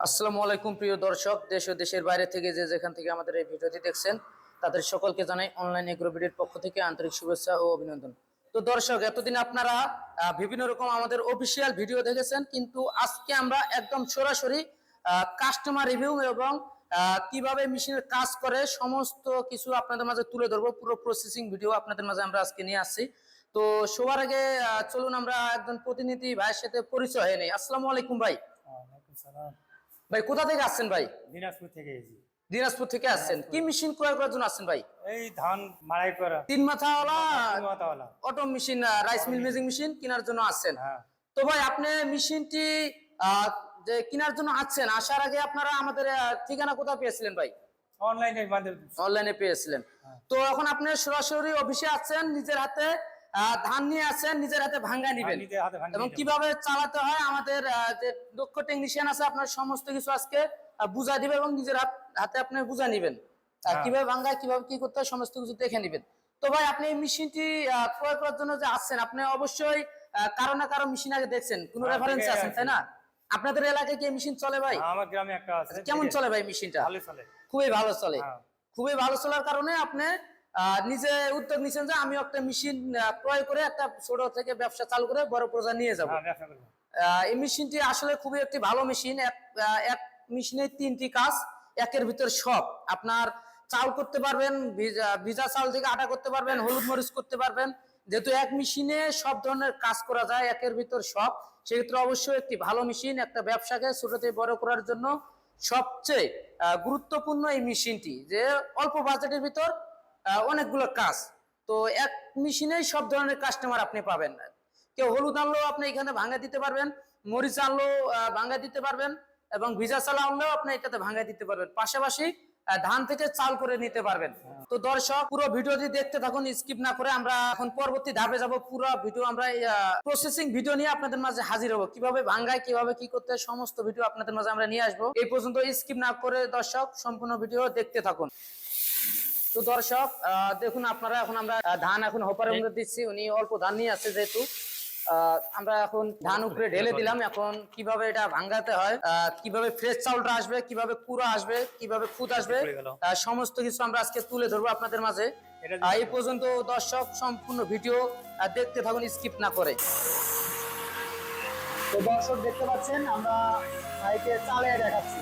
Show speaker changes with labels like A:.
A: আসসালামু আলাইকুম প্রিয় দর্শক, দেশ ও দেশের বাইরে থেকে যে যেখান থেকে আমাদের এই ভিডিওটি দেখছেন, তাদের সকলকে জানাই অনলাইন এগ্রো ভিডিওর পক্ষ থেকে আন্তরিক শুভেচ্ছা ও অভিনন্দন। তো দর্শক, এতদিন আপনারা বিভিন্ন রকম আমাদের অফিসিয়াল ভিডিও দেখেছেন, কিন্তু আজকে আমরা একদম সরাসরি কাস্টমার রিভিউ এবং কীভাবে মেশিনের কাজ করে সমস্ত কিছু আপনাদের মাঝে তুলে ধরবো, পুরো প্রসেসিং ভিডিও আপনাদের মাঝে আমরা আজকে নিয়ে আসছি। তো সবার আগে চলুন আমরা একজন প্রতিনিধি ভাইয়ের সাথে পরিচয় হয়ে নেই। আসসালামু আলাইকুম ভাই।
B: ওয়ালাইকুম সালাম।
A: ভাই কোথা থেকে আসছেন ভাই?
B: দিনাজপুর থেকে এসেছি।
A: দিনাজপুর থেকে আসছেন। কি মেশিন ক্রয় করার জন্য আসছেন ভাই?
B: এই ধান মাড়াই করা।
A: তিন মাথাওয়ালা?
B: মাতাওয়ালা
A: অটো মেশিন রাইস মিল মেজিং মেশিন কেনার জন্য আসছেন।
B: হ্যাঁ।
A: তো ভাই আপনি মেশিনটি যে কেনার জন্য আসছেন আসার আগে আপনারা আমাদের ঠিকানা কোথায় পেয়েছিলেন ভাই?
B: অনলাইনে
A: অনলাইনে পেয়েছিলেন। তো এখন আপনি সরাসরি অফিসে আছেন নিজের হাতে। ধান নিয়ে আসছেন নিজের হাতে ভাঙ্গা নিবেন।
B: হাতে ভাঙিয়ে
A: এবং কীভাবে চালাতে হয় আমাদের যে দক্ষ টেকনিশিয়ান আছে আপনার সমস্ত কিছু আজকে বুঝাই দিবে এবং নিজের হাতে আপনি বুঝা নিবেন।
B: হ্যাঁ।
A: কীভাবে ভাঙ্গায় কীভাবে কি করতে হয় সমস্ত কিছু দেখে নিবেন। তো ভাই আপনি এই মেশিনটি ক্রয় করার জন্য যে আসছেন আপনি অবশ্যই কারও না কারও মেশিন আগে দেখছেন। কোন
B: হ্যাঁ,
A: রেফারেন্স আছেন তাই না? আপনাদের এলাকায় কি মেশিন চলে ভাই?
B: হ্যাঁ, আমার গ্রামে একটা আছে।
A: কেমন চলে ভাই মেশিনটা?
B: ভালো চলে।
A: খুবই ভালো চলে।
B: হ্যাঁ।
A: খুবই ভালো চলার কারণে আপনি নিজে উদ্যোগ নিচ্ছেন যে আমি একটা মেশিন ক্রয় করে একটা ছোট থেকে ব্যবসা চালু করে বড় পর্যায়ে নিয়ে যাব।
B: হ্যাঁ
A: এই মেশিনটি আসলে খুবই একটি ভালো মেশিন। এক মেশিনে তিনটি কাজ একের ভিতর সব। আপনার চাল করতে পারবেন ভিজা চাল থেকে আটা করতে পারবেন হলুদ মরিচ করতে পারবেন। যেহেতু এক মেশিনে সব ধরনের কাজ করা যায় একের ভিতর সব। সেক্ষেত্রে অবশ্যই একটি ভালো মেশিন একটা ব্যবসাকে ছোট থেকে বড় করার জন্য সবচেয়ে গুরুত্বপূর্ণ এই মেশিনটি। যে অল্প বাজেটের ভিতর অনেকগুলো কাজ। তো এক মেশিনেই সব ধরনের কাস্টমার আপনি পাবেন। কেউ হলুদ আনলেও আপনি এখানে ভাঙা দিতে পারবেন মরিচ আনলেও আহ, ভাঙা দিতে পারবেন এবং ভিজা চাল আনলেও আপনি এটাতে ভাঙা দিতে পারবেন। পাশাপাশি ধান থেকে চাল করে নিতে পারবেন। তো দর্শক পুরো ভিডিওটি দেখতে থাকুন স্কিপ না করে আমরা এখন পরবর্তী ধাপে যাব। পুরো ভিডিও আমরা প্রসেসিং ভিডিও নিয়ে আপনাদের মাঝে হাজির হব। কীভাবে ভাঙ্গায় কীভাবে কি করতে সমস্ত ভিডিও আপনাদের মাঝে আমরা নিয়ে আসব। এই পর্যন্ত স্কিপ না করে দর্শক সম্পূর্ণ ভিডিও দেখতে থাকুন। তো দর্শক দেখুন আপনারা এখন আমরা ধান এখন হোপারের মধ্যে দিচ্ছি। উনি অল্প ধান নিয়ে আসছে যেহেতু। আমরা এখন ধান উপরে ঢেলে দিলাম। এখন কীভাবে এটা ভাঙ্গাতে হয় কীভাবে ফ্রেশ চাউলটা আসবে কীভাবে কুড়া আসবে কীভাবে খুদ আসবে সমস্ত কিছু আমরা আজকে তুলে ধরবো আপনাদের মাঝে। এই পর্যন্ত দর্শক সম্পূর্ণ ভিডিও দেখতে থাকুন স্কিপ না করে। তো দর্শক দেখতে পাচ্ছেন আমরা চালিয়ে দেখাচ্ছি।